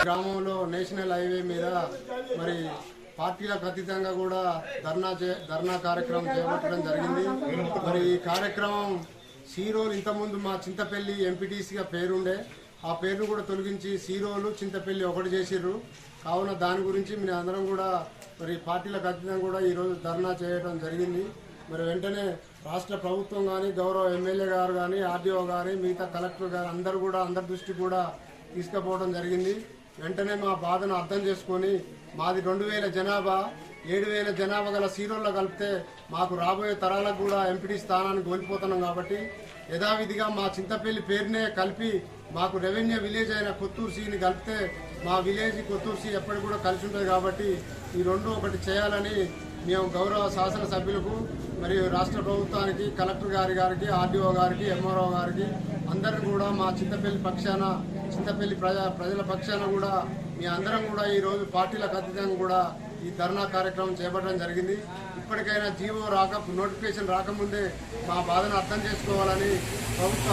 గ్రామంలో national highway మీద మరి పార్టీలకు అతీతంగా కూడా ధర్నా ధర్నా కార్యక్రమం చేపట్టడం జరిగింది. మరి ఈ కార్యక్రమం సీరోలు ఇంతకుముందు మా చింతపల్లి ఎంపీటీసీగా పేరుండే ఆ పేరును కూడా తొలగించి సీరోలు చింతపల్లి ఒకటి చేసిర్రు. కావున దాని గురించి మేము అందరం కూడా మరి పార్టీలకు అతీతంగా కూడా ఈరోజు ధర్నా చేయడం జరిగింది. మరి వెంటనే రాష్ట్ర ప్రభుత్వం కానీ గౌరవ ఎమ్మెల్యే గారు కానీ ఆర్డీఓ గారి మిగతా కలెక్టర్ గారు అందరూ కూడా అందరి దృష్టి కూడా తీసుకుపోవడం జరిగింది. వెంటనే మా బాధను అర్థం చేసుకొని మాది రెండు వేల జనాభా. ఏడు వేల జనాభా గల సీరోల్లో కలిపితే మాకు రాబోయే తరాలకు కూడా ఎంపీటీ స్థానాన్ని కోల్పోతున్నాం కాబట్టి యథావిధిగా మా చింతపల్లి పేరునే కలిపి మాకు రెవెన్యూ విలేజ్ అయిన కొత్తూరు సీని కలిపితే మా విలేజ్ కొత్తూరు సీ ఎప్పటికి కూడా కలిసి ఉంటుంది కాబట్టి ఈ రెండు ఒకటి చేయాలని మేము గౌరవ శాసనసభ్యులకు మరియు రాష్ట్ర ప్రభుత్వానికి కలెక్టర్ గారి గారికి ఆర్డీఓ గారికి ఎంఆర్ఓ గారికి అందరిని కూడా మా చింతపల్లి పక్షాన చింతపల్లి ప్రజా ప్రజల పక్షాన కూడా మీ అందరం కూడా ఈ రోజు పార్టీలకు అతీతంగా కూడా ఈ ధర్నా కార్యక్రమం చేపట్టడం జరిగింది. ఇప్పటికైనా జీవో రాక నోటిఫికేషన్ రాకముందే మా బాధను అర్థం చేసుకోవాలని ప్రభుత్వ